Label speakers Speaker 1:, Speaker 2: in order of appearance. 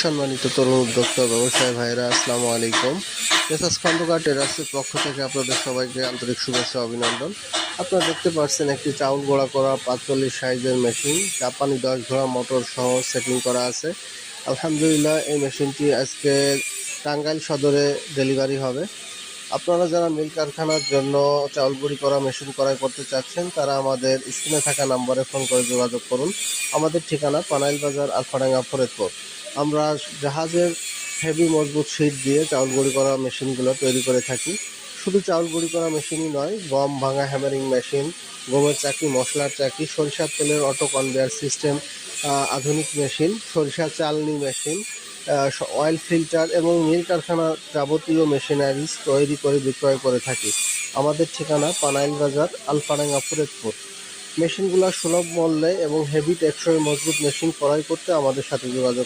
Speaker 1: সম্মানিত তরুণ উদ্যোক্তা, ব্যবসায়ী ভাইরা আসসালামু আলাইকুম। মেসাজ খন্দকার টেরাসের পক্ষ থেকে আপনাদের সবাইকে আন্তরিক শুভেচ্ছা অভিনন্দন। আপনারা দেখতে পাচ্ছেন একটি চাউল গোড়া করা পাঁচচল্লিশ সাইজের মেশিন। জাপানি দশ ঘোড়া মোটর সহ সেটিং করা আছে। আলহামদুলিল্লাহ, এই মেশিনটি আজকে টাঙ্গাইল সদরে ডেলিভারি হবে। আপনারা যারা মিল কারখানার জন্য চাউল গুঁড়ি করা মেশিন ক্রয় করতে চাচ্ছেন, তারা আমাদের স্ক্রিনে থাকা নম্বরে ফোন করে যোগাযোগ করুন। আমাদের ঠিকানা পানাইল বাজার, আলফাডাঙ্গা, ফরিদপুর। আমরা জাহাজের হেভি মজবুত শিট দিয়ে চাউল গুঁড়ি করা মেশিনগুলো তৈরি করে থাকি। শুধু চাউল গুঁড়ি করা মেশিনই নয়, গম ভাঙা হ্যামারিং মেশিন গমের চাকি, মশলার চাকি, সরিষার তেলের অটো কনভেয়ার সিস্টেম আধুনিক মেশিন সরিষা চালনি মেশিন অয়েল ফিল্টার এবং মিল কারখানার যাবতীয় মেশিনারিজ তৈরি করে বিক্রয় করে থাকি। আমাদের ঠিকানা পানাইল বাজার, আলফাডাঙ্গা, ফরিদপুর। মেশিনগুলো সুলভ মূল্যে এবং হেভি টেকসই মজবুত মেশিন ক্রয় করতে আমাদের সাথে যোগাযোগ